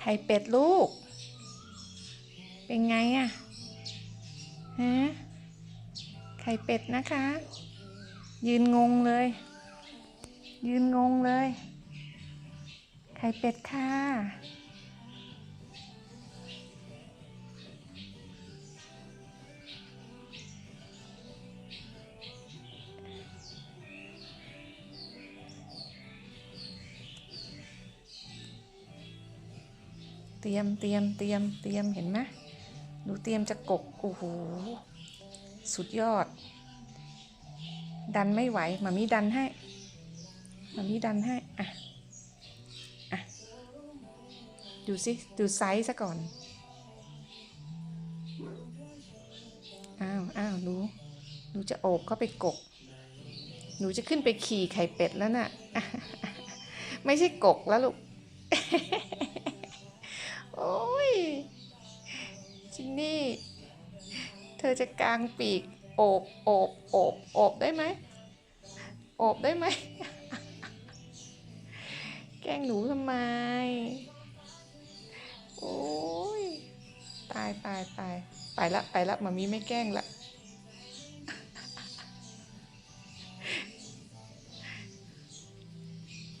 ไข่เป็ดลูก เป็นไงอะฮะไข่เป็ดนะคะ ยืนงงเลย ยืนงงเลย ไข่เป็ดค่ะ เตรียมเตรียมเตรียมเตรียมเห็นไหมหนูเตรียมจะกกโอ้โหสุดยอด ดันไม่ไหวมามีดันให้มามีดันให้อะอะดูสิดูไซส์ซะก่อนอ้าวอ้าวหนูหนูจะโอบเข้าไปกก หนูจะขึ้นไปขี่ไข่เป็ดแล้วน่ะ ไม่ใช่กกแล้วลูก จินนี่ เธอจะกางปีกโอบโอบโอบโอบได้ไหมโอบได้ไหม แกล้งหนูทำไม โอ้ย ตายตายตายไปละไปละมามีไม่แกล้งละ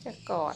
จะกอด